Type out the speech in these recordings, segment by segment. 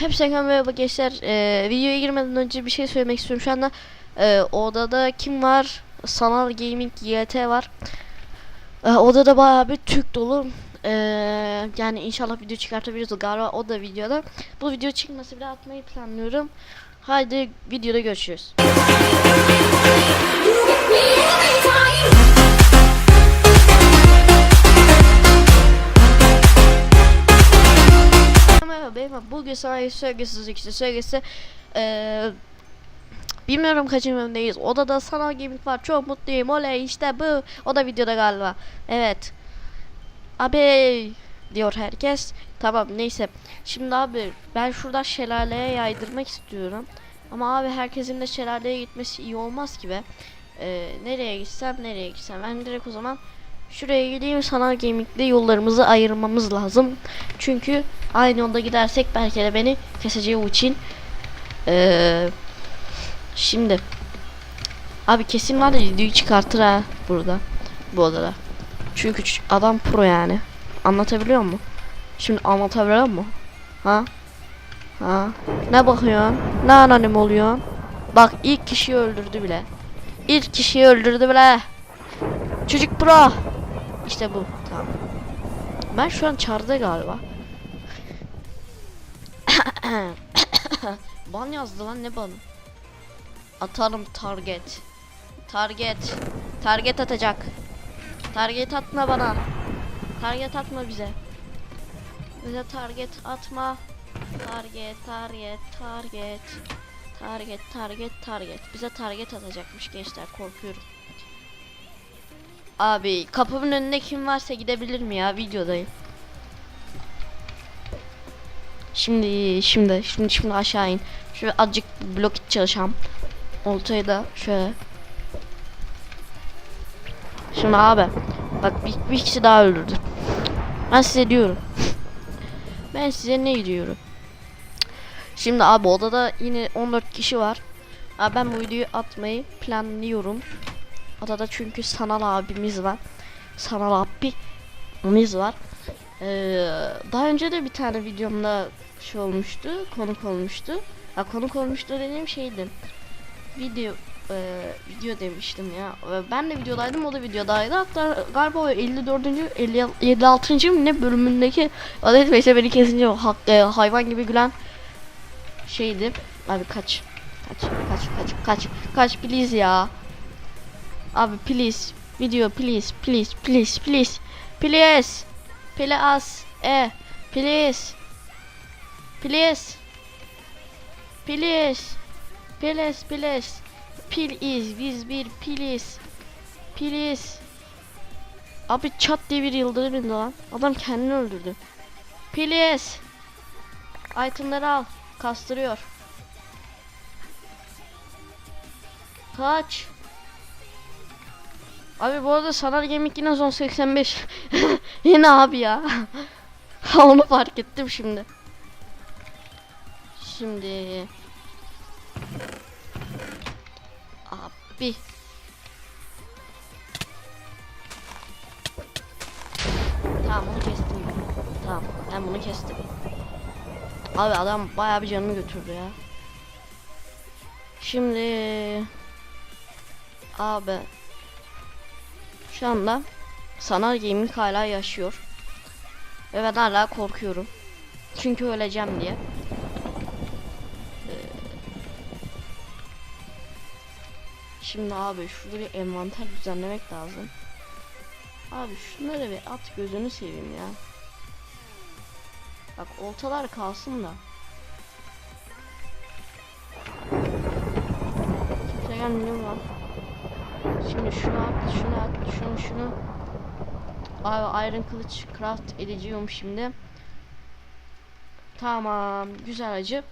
Hepsine merhaba gençler. Ee, videoya girmeden önce bir şey söylemek istiyorum. Şu anda e, odada kim var? Sanal Gaming YT var. Ee, odada bayağı bir Türk dolu. Ee, yani inşallah video çıkartabiliriz. Galiba o da videoda. Bu video çıkması bile atmayı planlıyorum. Haydi videoda görüşürüz. Bugün sana söylesiz işte söylesi eee bilmiyorum kaçıncı bölümdeyiz. Odada sanal gaming var çok mutluyum. Oley işte bu. O da videoda galiba. Evet. Abi diyor herkes. Tamam neyse. Şimdi abi ben şuradan şelaleye yaydırmak istiyorum. Ama abi herkesin de şelaleye gitmesi iyi olmaz ki be. Eee, nereye gitsem nereye gitsem. Ben direkt o zaman Şuraya gideyim sanal gaming'de yollarımızı ayırmamız lazım. Çünkü aynı yolda gidersek belki de beni keseceği için. Ee, şimdi. Abi kesin var ya videoyu çıkartır ha burada. Bu odada. Çünkü adam pro yani. Anlatabiliyor mu? Şimdi anlatabiliyor mu? Ha? Ha? Ne bakıyorsun? Ne anonim oluyor? Bak ilk kişiyi öldürdü bile. İlk kişiyi öldürdü bile. Çocuk pro. İşte bu. Tamam. Ben şu an çarda galiba. ban yazdı lan ne banı? Atarım target. Target. Target atacak. Target atma bana. Target atma bize. Bize target atma. Target, target, target. Target, target, target. Bize target atacakmış gençler korkuyorum. Abi kapımın önünde kim varsa gidebilir mi ya videodayım. Şimdi şimdi şimdi şimdi aşağı in. Şöyle azıcık blok it çalışalım. Oltayı da şöyle. Şimdi abi bak bir, bir kişi daha öldürdü. Ben size diyorum. Ben size ne diyorum? Şimdi abi odada yine 14 kişi var. Abi ben bu videoyu atmayı planlıyorum. Odada çünkü sanal abimiz var. Sanal abimiz var. Ee, daha önce de bir tane videomda şey olmuştu, konuk olmuştu. Ya konuk olmuştu dediğim şeydi. Video e, video demiştim ya. E, Ben de videodaydım, o da videodaydı. Hatta galiba o 54. 50, 56. mı ne bölümündeki Adet Bey'se beni kesince hak, e, hayvan gibi gülen şeydi. Abi kaç. Kaç, kaç, kaç, kaç, kaç please ya. Abi please. Video please please please please. Please. Please. E. Please. Please. Please. Please please. Please. Biz bir please. Please. Abi çat diye bir yıldırım indi lan. Adam kendini öldürdü. Please. İtemleri al. Kastırıyor. Kaç Abi bu arada Sanar Gemik yine zon 85. yine abi ya. Onu fark ettim şimdi. Şimdi abi Tamam onu kestim. Tamam ben bunu kestim. Abi adam bayağı bir canımı götürdü ya. Şimdi abi şu anda sanal gaming hala yaşıyor. Ve ben hala korkuyorum. Çünkü öleceğim diye. Ee, Şimdi abi şurada bir envanter düzenlemek lazım. Abi şunları bir at gözünü seveyim ya. Bak oltalar kalsın da. Kimse gelmiyor lan. Şimdi şunu at, şunu at, şunu şunu. Abi Iron kılıç craft edeceğim şimdi. Tamam, güzel acı.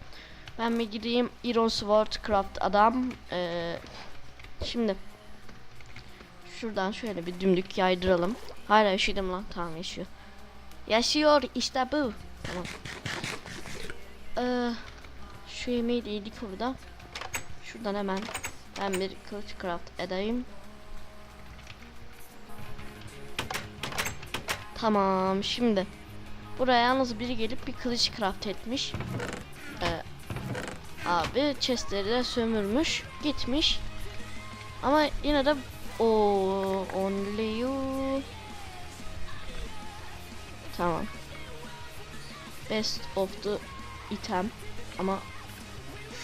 Ben bir gideyim Iron Sword craft adam. Ee, şimdi şuradan şöyle bir dümdük yaydıralım. Hala yaşadım lan, tamam yaşıyor. Yaşıyor işte bu. Tamam. Ee, şu yemeği de yedik orada. Şuradan hemen ben bir kılıç craft edeyim. Tamam şimdi Buraya yalnız biri gelip bir kılıç craft etmiş. Ee, abi chestleri de sömürmüş. Gitmiş. Ama yine de o only you. Tamam. Best of the item. Ama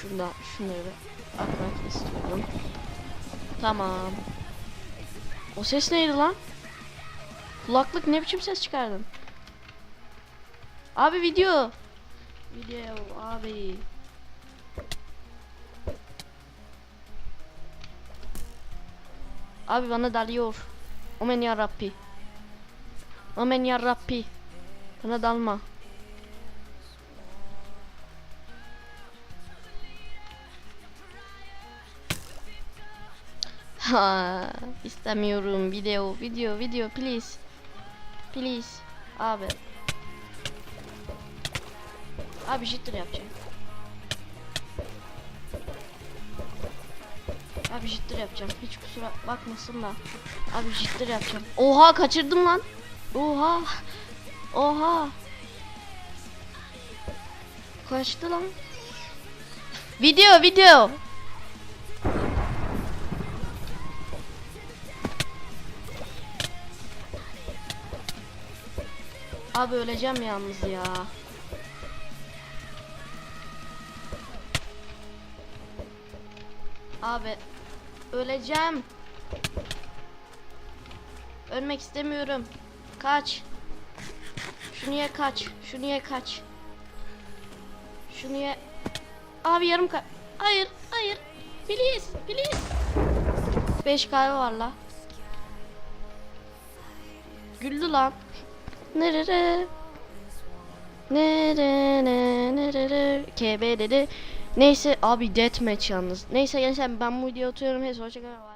şunda şunları atmak istiyorum. Tamam. O ses neydi lan? Kulaklık ne biçim ses çıkardın? Abi video. Video abi. Abi bana dalıyor. Amen ya Rabbi. Amen ya Rabbi. Bana dalma. Ha, istemiyorum video, video, video, please. Please. Abi. Abi jitter yapacağım. Abi jitter yapacağım. Hiç kusura bakmasın da. Abi jitter yapacağım. Oha kaçırdım lan. Oha. Oha. Kaçtı lan. Video video. Abi öleceğim yalnız ya. Abi öleceğim. Ölmek istemiyorum. Kaç. Şunu ye kaç. Şunu ye kaç. Şunu ye. Abi yarım ka... Hayır, hayır. Please, please. 5 kahve var la. Güldü lan. Ne nerere? KB dedi. Neyse abi deathmatch yalnız. Neyse gençler ben bu videoyu atıyorum. Hepsi hoşçakalın.